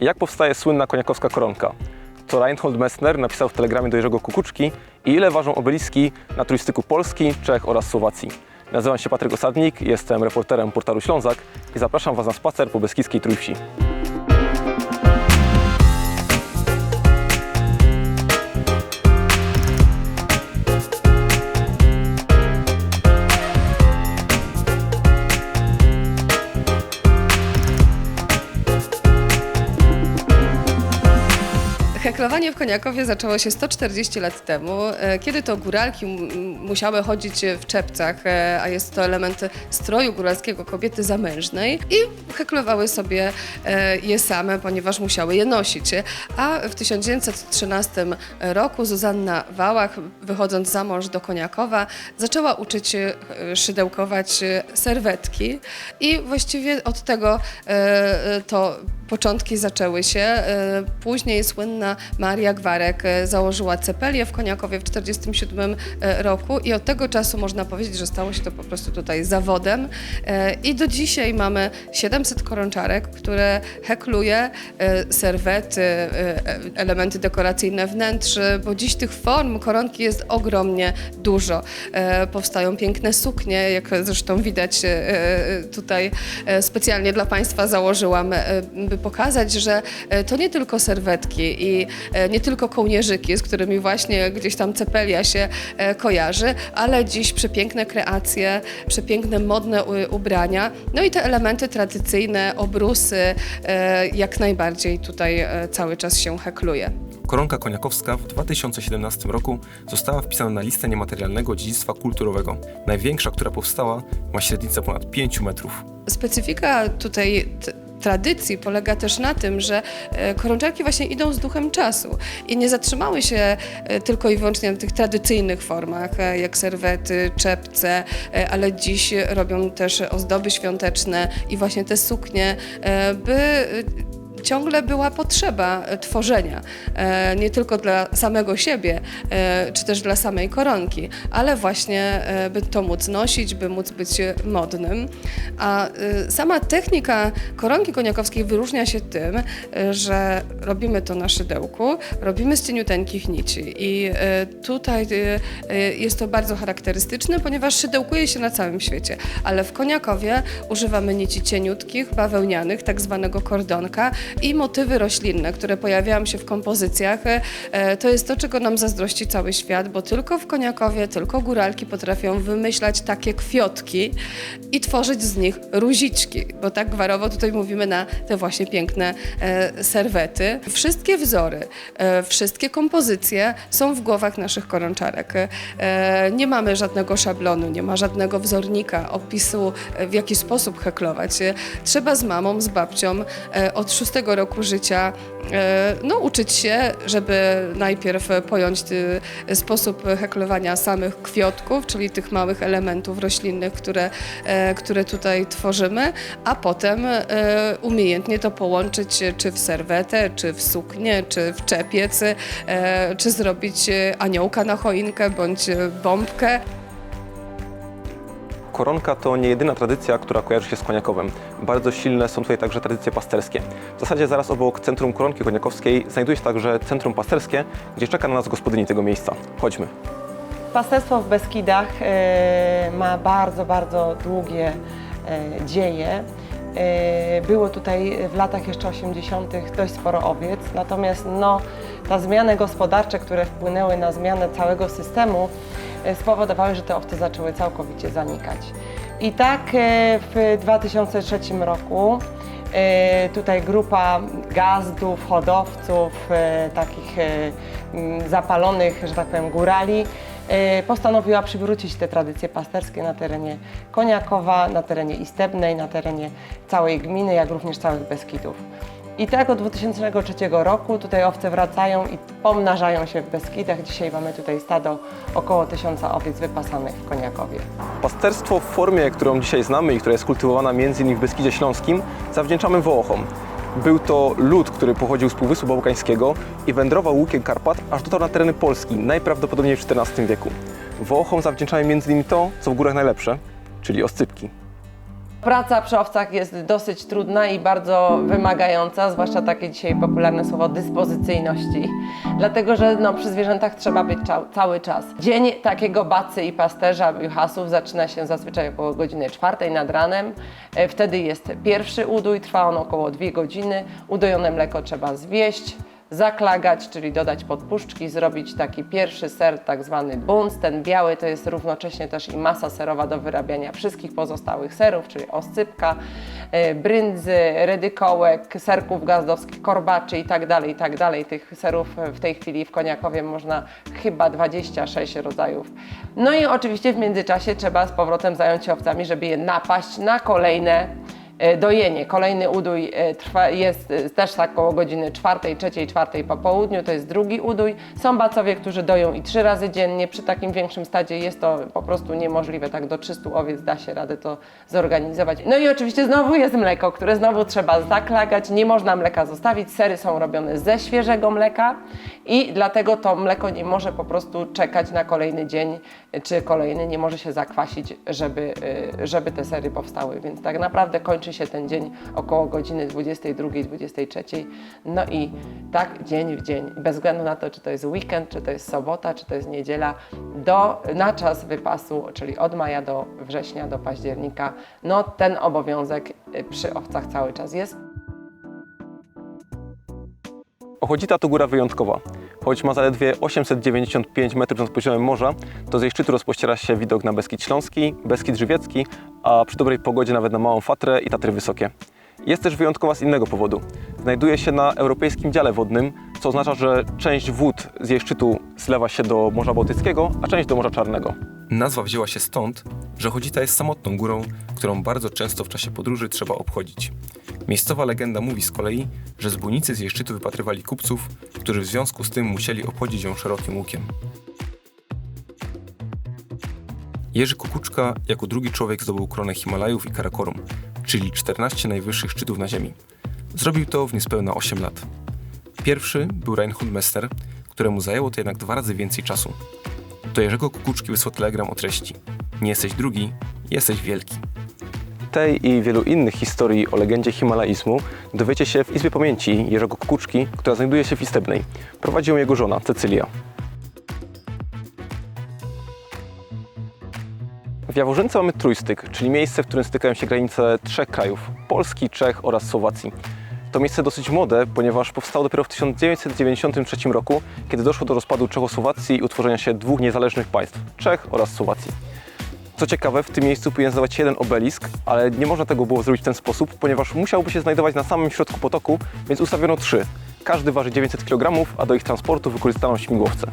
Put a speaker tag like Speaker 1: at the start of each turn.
Speaker 1: Jak powstaje słynna koniakowska koronka? Co Reinhold Messner napisał w telegramie do Jerzego Kukuczki i ile ważą obeliski na turystyku Polski, Czech oraz Słowacji. Nazywam się Patryk Osadnik, jestem reporterem portalu Ślązak i zapraszam Was na spacer po Beskidzkiej Trójwsi.
Speaker 2: Heklowanie w Koniakowie zaczęło się 140 lat temu, e, kiedy to góralki musiały chodzić w czepcach, e, a jest to element stroju góralskiego kobiety zamężnej i heklowały sobie e, je same, ponieważ musiały je nosić. A w 1913 roku Zuzanna Wałach, wychodząc za mąż do Koniakowa, zaczęła uczyć e, szydełkować e, serwetki i właściwie od tego e, e, to początki zaczęły się. E, Później słynna Maria Gwarek e, założyła cepelię w Koniakowie w 1947 roku i od tego czasu można powiedzieć, że stało się to po prostu tutaj zawodem. E, I do dzisiaj mamy 700 koronczarek, które hekluje e, serwety, e, e, elementy dekoracyjne wnętrz, bo dziś tych form koronki jest ogromnie dużo. E, Powstają piękne suknie, jak zresztą widać e, e, tutaj e, specjalnie dla Państwa założyłam, pokazać, że e, to nie tylko serwetki i e, nie tylko kołnierzyki, z którymi właśnie gdzieś tam cepelia się e, kojarzy, ale dziś przepiękne kreacje, przepiękne modne ubrania, no i te elementy tradycyjne, obrusy, jak najbardziej tutaj cały czas się hekluje.
Speaker 1: Koronka koniakowska w 2017 roku została wpisana na listę niematerialnego dziedzictwa kulturowego. Największa, która powstała, ma średnicę ponad 5 metrów.
Speaker 2: Specyfika tutaj tradycji polega też na tym, że e, koronczarki właśnie idą z duchem czasu i nie zatrzymały się e, tylko i wyłącznie na tych tradycyjnych formach, e, jak serwety, czepce, ale dziś robią też ozdoby świąteczne i właśnie te suknie, by ciągle była potrzeba e, tworzenia, e, nie tylko dla samego siebie, e, czy też dla samej koronki, ale właśnie, by to móc nosić, by móc być modnym. A sama technika koronki koniakowskiej wyróżnia się tym, że robimy to na szydełku, robimy z cieniuteńkich nici i tutaj jest to bardzo charakterystyczne, ponieważ szydełkuje się na całym świecie, ale w Koniakowie używamy nici cieniutkich, bawełnianych, tak zwanego kordonka i motywy roślinne, które pojawiają się w kompozycjach. E, To jest to, czego nam zazdrości cały świat, bo tylko w Koniakowie, tylko góralki potrafią wymyślać takie kwiotki i tworzyć z nich ruziczki, bo tak gwarowo tutaj mówimy na te właśnie piękne e, serwety. Wszystkie wzory, e, wszystkie kompozycje są w głowach naszych koronczarek. E, Nie mamy żadnego szablonu, nie ma żadnego wzornika, opisu, w jaki sposób heklować. Trzeba z mamą, z babcią od szóstego roku życia e, no, uczyć się, żeby najpierw pojąć sposób heklowania samych kwiotków, czyli tych małych elementów roślinnych, które, e, które tutaj tworzymy, a potem e, umiejętnie to połączyć czy w serwetę, czy w suknię, czy w czepiec, czy zrobić aniołka na choinkę bądź bombkę.
Speaker 1: Koronka to nie jedyna tradycja, która kojarzy się z Koniakowem. Bardzo silne są tutaj także tradycje pasterskie. W zasadzie zaraz obok Centrum Koronki Koniakowskiej znajduje się także Centrum Pasterskie, gdzie czeka na nas gospodyni tego miejsca. Chodźmy.
Speaker 3: Pasterstwo w Beskidach e, ma bardzo, bardzo długie e, dzieje. E, Było tutaj w latach jeszcze 80. dość sporo owiec, natomiast no, ta zmiany gospodarcze, które wpłynęły na zmianę całego systemu, spowodowały, że te owce zaczęły całkowicie zanikać. I tak e, w 2003 roku E, Tutaj grupa gazdów, hodowców, e, takich e, zapalonych, że tak powiem, górali, e, postanowiła przywrócić te tradycje pasterskie na terenie Koniakowa, na terenie Istebnej, na terenie całej gminy, jak również całych Beskidów. I tak od 2003 roku tutaj owce wracają i pomnażają się w Beskidach. Dzisiaj mamy tutaj stado około tysiąca owiec wypasanych w Koniakowie.
Speaker 1: Pasterstwo w formie, którą dzisiaj znamy i która jest kultywowana m.in. w Beskidzie Śląskim, zawdzięczamy Wołochom. Był to lud, który pochodził z Półwyspu Bałkańskiego i wędrował łukiem Karpat, aż dotarł na tereny Polski, najprawdopodobniej w XIV wieku. Wołochom zawdzięczamy m.in. to, co w górach najlepsze, czyli oscypki.
Speaker 3: Praca przy owcach jest dosyć trudna i bardzo wymagająca, zwłaszcza takie dzisiaj popularne słowo dyspozycyjności, dlatego że no, przy zwierzętach trzeba być cały czas. Dzień takiego bacy i pasterza juhasów zaczyna się zazwyczaj około godziny czwartej nad ranem. E, Wtedy jest pierwszy udój, trwa on około dwie godziny. Udojone mleko trzeba zwieść, zaklagać, czyli dodać podpuszczki, zrobić taki pierwszy ser, tak zwany buns. Ten biały to jest równocześnie też i masa serowa do wyrabiania wszystkich pozostałych serów, czyli oscypka, e, bryndzy, redykołek, serków gazdowskich, korbaczy i tak dalej, i tak. Tych serów e, w tej chwili w Koniakowie można chyba 26 rodzajów. No i oczywiście w międzyczasie trzeba z powrotem zająć się owcami, żeby je napaść na kolejne dojenie. Kolejny udój e, trwa, jest e, też tak koło godziny czwartej, trzeciej, czwartej po południu, to jest drugi udój. Są bacowie, którzy doją i trzy razy dziennie. Przy takim większym stadzie jest to po prostu niemożliwe. Tak do 300 owiec da się radę to zorganizować. No i oczywiście znowu jest mleko, które znowu trzeba zaklagać. Nie można mleka zostawić. Sery są robione ze świeżego mleka i dlatego to mleko nie może po prostu czekać na kolejny dzień e, czy kolejny, nie może się zakwasić, żeby, e, żeby te sery powstały. Więc tak naprawdę kończy się ten dzień około godziny 22, 23. No i tak dzień w dzień, bez względu na to, czy to jest weekend, czy to jest sobota, czy to jest niedziela, do, na czas wypasu, czyli od maja do września, do października, no ten obowiązek e, przy owcach cały czas jest.
Speaker 1: Ochodzita to góra wyjątkowa. Choć ma zaledwie 895 metrów nad poziomem morza, to z jej szczytu rozpościera się widok na Beskid Śląski, Beskid Żywiecki, a przy dobrej pogodzie nawet na Małą Fatrę i Tatry Wysokie. Jest też wyjątkowa z innego powodu. Znajduje się na europejskim dziale wodnym, co oznacza, że część wód z jej szczytu zlewa się do Morza Bałtyckiego, a część do Morza Czarnego. Nazwa wzięła się stąd, że Chodzita jest samotną górą, którą bardzo często w czasie podróży trzeba obchodzić. Miejscowa legenda mówi z kolei, że zbójnicy z jej szczytu wypatrywali kupców, którzy w związku z tym musieli obchodzić ją szerokim łukiem. Jerzy Kukuczka jako drugi człowiek zdobył koronę Himalajów i Karakorum, czyli 14 najwyższych szczytów na Ziemi. Zrobił to w niespełna 8 lat. Pierwszy był Reinhold Messner, któremu zajęło to jednak dwa razy więcej czasu. Do Jerzego Kukuczki wysłał telegram o treści Nie jesteś drugi, jesteś wielki. Tej i wielu innych historii o legendzie himalaizmu dowiecie się w Izbie Pamięci Jerzego Kukuczki, która znajduje się w Istebnej. Prowadzi ją jego żona, Cecylia. W Jaworzynce mamy trójstyk, czyli miejsce, w którym stykają się granice trzech krajów Polski, Czech oraz Słowacji. To miejsce dosyć młode, ponieważ powstało dopiero w 1993 roku, kiedy doszło do rozpadu Czechosłowacji i utworzenia się dwóch niezależnych państw Czech oraz Słowacji. Co ciekawe, w tym miejscu powinien znajdować jeden obelisk, ale nie można tego było zrobić w ten sposób, ponieważ musiałby się znajdować na samym środku potoku, więc ustawiono trzy. Każdy waży 900 kg, a do ich transportu wykorzystano śmigłowce.